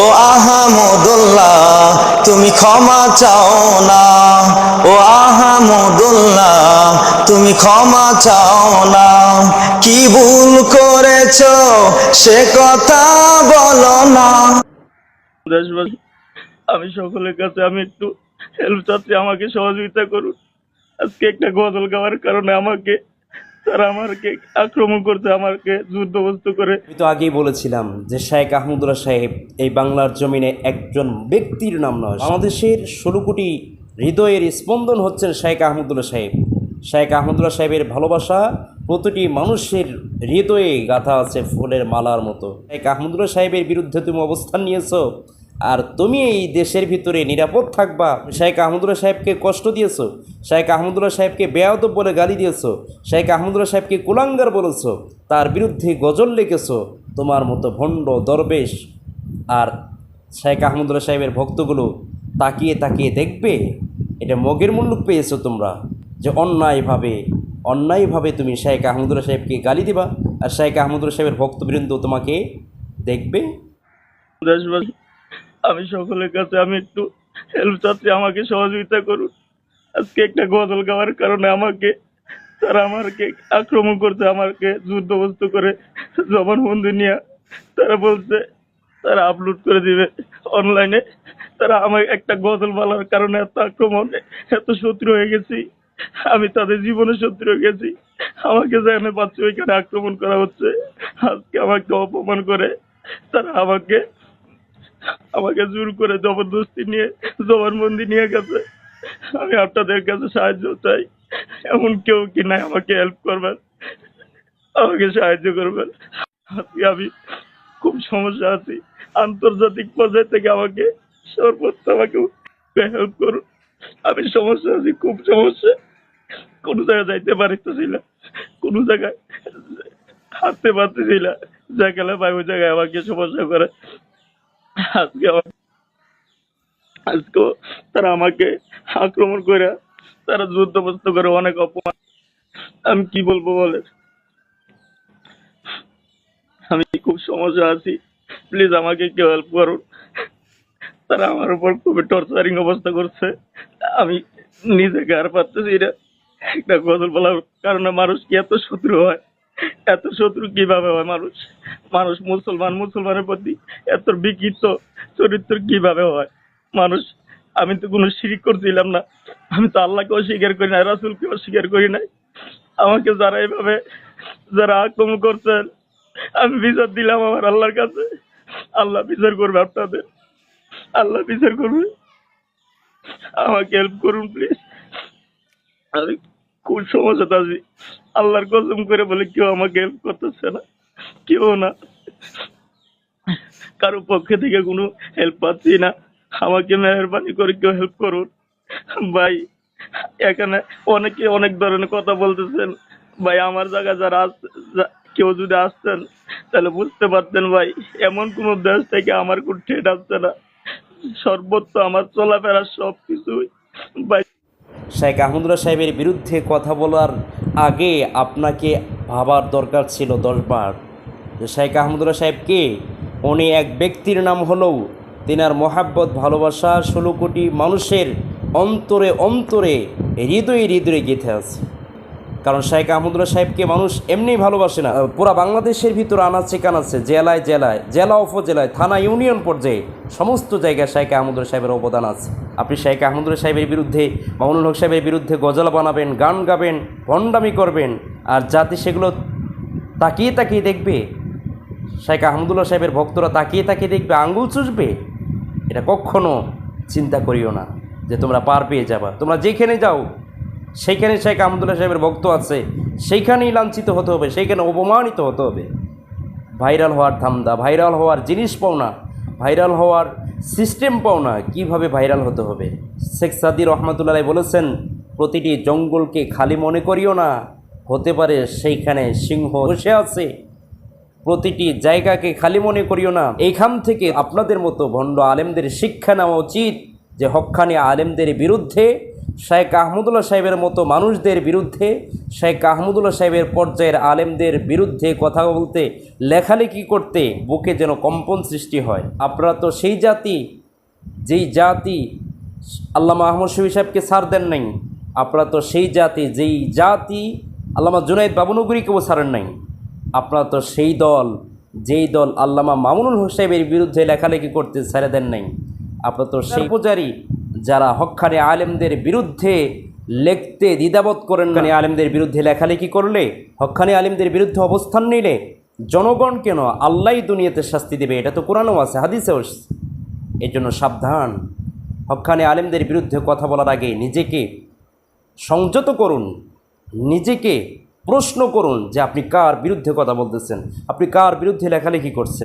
ও আহামদুল্লাহ, তুমি ক্ষমা চাও না। ও আহামদুল্লাহ, তুমি ক্ষমা চাও না। কি ভুল করেছ, সে কথা বলো না। আমি সকলের কাছে, আমি একটু হেল্প চাচ্ছি, আমাকে সহযোগিতা করুন। আজকে একটা গজল গাওয়ার কারণে আমাকে তারা আমাকে আক্রমণ করতে আমাকে যুদ্ধবস্ত করে। আমি তো আগেই বলেছিলাম যে শেখ আহমদুল্লাহ সাহেব এই বাংলার জমিনে একজন ব্যক্তির নাম নয়, বাংলাদেশের ষোলো কোটি হৃদয়ের স্পন্দন হচ্ছেন শেখ আহমদুল্লাহ সাহেব। শেখ আহমদুল্লাহ সাহেবের ভালোবাসা প্রতিটি মানুষের হৃদয়ে গাথা আছে ফুলের মালার মতো। শেখ আহমদুল্লাহ সাহেবের বিরুদ্ধে তুমি অবস্থান নিয়েছো আর তুমি এই দেশের ভিতরে নিরাপদ থাকবা। শেখ আহমদুল্লাহ সাহেবকে কষ্ট দিয়েছ। শেখ আহমদুল্লাহ সাহেবকে বেয়াদব বলে গালি দিয়েছ। শেখ আহমদুল্লাহ সাহেবকে কুলাঙ্গার বলেছ। তার বিরুদ্ধে গজল লিখেছো। তোমার মতো ভণ্ড দরবেশ। আর শেখ আহমদুল্লাহ সাহেবের ভক্তগুলো তাকিয়ে তাকিয়ে দেখবে, এটা মগের মুল্লুক পেয়েছ তোমরা। যে অন্যায়ভাবে অন্যায়ভাবে তুমি শেখ আহমদুল্লাহ সাহেবকে গালি দিবা। আর শেখ আহমদুল্লাহ সাহেবের ভক্তবৃন্দ তোমাকে দেখবে। আমি সকলের কাছে আমি একটু হেল্প চাচ্ছি, আমাকে সহযোগিতা করুন। আজকে একটা গজল গাওয়ার কারণে আমাকে, তারা আমাকে আক্রমণ করছে আমাকে যুদ্ধবস্ত করে জবানবন্দি নিয়ে। তারা বলছে, তারা আপলোড করে দিবে অনলাইনে তারা আমার একটা গজল বলার কারণে এত আক্রমণ, এত শত্রু হয়ে গেছি। আমি তাদের জীবনে শত্রু হয়ে গেছি। আমাকে যেখানে পাচ্ছি, ওইখানে আক্রমণ করা হচ্ছে। আজকে আমাকে অপমান করে তারা আমাকে আমাকে জোর করে জবরদস্তি নিয়ে, জবানবন্দি নিয়ে গেছে। আমি আপনাদের কাছে সাহায্য চাই। এমন কেউ কি নাই আমাকে হেল্প করবেন? আমাকে সাহায্য করবেন। আমি খুব সমস্যা আছি। আন্তর্জাতিক পর্যায় থেকে আমাকে সর্বোচ্চ আমাকে হেল্প করুন। আমি সমস্যা আছি, খুব সমস্যা। কোনো জায়গায় যাইতে পারতেছি না। কোনো জায়গায় হাঁটতে পারতেছি না। জায়গায় পাই ওই জায়গায় আমাকে সমস্যা করে। আজকে আজকেও তারা আমাকে আক্রমণ করে, তারা যুদ্ধবস্ত করে অনেক অপমান। আমি কি বলব বলে আমি খুব সমস্যা আছি। প্লিজ আমাকে কেউ হেল্প করুন। তারা আমার উপর খুবই টর্চারিং অবস্থা করছে। আমি নিজেকে আর পারতেছি না। একটা গজল বলার কারণে মানুষ কি এত শত্রু হয়? এত শত্রু কীভাবে হয় মানুষ? মানুষ মুসলমান, মুসলমানের প্রতি এত বিকৃত চরিত্র কীভাবে হয়? মানুষ, আমি তো কোনো শিরিক করছিলাম না। আমি তো আল্লাহকে অস্বীকার করি না রাসুলকে অস্বীকার করি নাই। আমাকে যারা এভাবে, যারা আক্রমণ করছেন, আমি বিচার দিলাম আমার আল্লাহর কাছে। আল্লাহ বিচার করবে আপনাদের। আল্লাহ বিচার করবে। আমাকে হেল্প করুন প্লিজ আমি খুব সমস্যাতে আছি। আল্লাহর কসম করে বলে কেউ আমাকে হেল্প করতেছে না, কেউ না। কারও পক্ষে থেকে কোনো হেল্প পাচ্ছি না। আমাকে মেহরবানি করে কেউ হেল্প করুন ভাই, এখানে অনেকে অনেক ধরনের কথা বলতেছেন। ভাই, আমার জায়গায় যারা আস- যা- কেউ যদি আসতেন, তাহলে বুঝতে পারতেন ভাই, এমন কোন দেশ থেকে আমার কোন ঠেট আসছে না। সর্বত্র আমার চলাফেরা সব কিছুই ভাই, শেখ আহমদুল্লাহ সাহেবের বিরুদ্ধে কথা বলার আগে আপনাকে ভাবার দরকার ছিল দশবার যে শেখ আহমদুল্লাহ সাহেবকে উনি এক ব্যক্তির নাম হলেও তিনার মহাব্বত, ভালোবাসা ষোলো কোটি মানুষের অন্তরে অন্তরে হৃদয় হৃদয়ে গেঁথে আছে। কারণ শেখ আহমদুল্লাহ সাহেবকে মানুষ এমনি ভালোবাসে না। পুরা বাংলাদেশের ভিতর আনাচ্ছে কানাচ্ছে জেলায় জেলায়, জেলা উপজেলায়, থানা ইউনিয়ন পর্যায়ে সমস্ত জায়গায় শেখ আহমদুল্লাহ সাহেবের অবদান আছে। আপনি শেখ আহমদুল্লাহ সাহেবের বিরুদ্ধে, মামুনুল হক সাহেবের বিরুদ্ধে গজল বানাবেন, গান গাবেন, ভণ্ডামি করবেন, আর জাতি সেগুলো তাকিয়ে তাকিয়ে দেখবে শেখ আহমদুল্লাহ সাহেবের ভক্তরা তাকিয়ে তাকিয়ে দেখবে, আঙ্গুল চুষবে, এটা কখনো চিন্তা করিও না যে তোমরা পার পেয়ে যাবা। তোমরা যেখানে যাও সেইখানে শেখ আহমদুল্লাহ সাহেবের ভক্ত আছে, সেইখানেই লাঞ্ছিত হতে হবে, সেইখানে অপমানিত হতে হবে। ভাইরাল হওয়ার ধান্দা, ভাইরাল হওয়ার জিনিস পাও না, ভাইরাল হওয়ার সিস্টেম পাও না, কীভাবে ভাইরাল হতে হবে? শেখ সাদি রহমতুল্লাহ বলেছেন, প্রতিটি জঙ্গলকে খালি মনে করিও না, হতে পারে সেইখানে সিংহ বসে আছে। প্রতিটি জায়গাকে খালি মনে করিও না। এইখান থেকে আপনাদের মতো ভণ্ড আলেমদের শিক্ষা নেওয়া উচিত যে হক্কানি আলেমদের বিরুদ্ধে শেখ আহমদুল্লাহ সাহেবের মতো মানুষদের বিরুদ্ধে, শেখ আহমদুল্লাহ সাহেবের পর্যায়ের আলেমদের বিরুদ্ধে কথা বলতে, লেখালেখি করতে বুকে যেন কম্পন সৃষ্টি হয়। আপনারা তো সেই জাতি, যেই জাতি আল্লামা আহমদ শফি সাহেবকে ছাড় দেন নাই, আপনারা তো সেই জাতি, যেই জাতি আল্লামা জুনাইদ বাবুনগরীকেও ছাড়েন নাই, আপনারা তো সেই দল, যেই দল আল্লামা মামুনুল হোসাইবের বিরুদ্ধে লেখালেখি করতে ছেড়ে দেন নাই। আপনারা তো সেই পূজারী যারা হক্কানি আলেমদের বিরুদ্ধে লিখতে দ্বিধাবোধ করেন না। আলেমদের বিরুদ্ধে লেখালেখি করলে হক্কানি আলেমদের বিরুদ্ধে অবস্থান নিলে জনগণ কেন আল্লাহ দুনিয়াতে শাস্তি দেবে? এটা তো কোরআনও আছে, হাদিসেও। এর জন্য সাবধান। হক্কানি আলেমদের বিরুদ্ধে কথা বলার আগে নিজেকে সংযত করুন, নিজেকে প্রশ্ন করুন যে আপনি কার বিরুদ্ধে কথা বলতেছেন? আপনি কার বিরুদ্ধে লেখালেখি করছেন?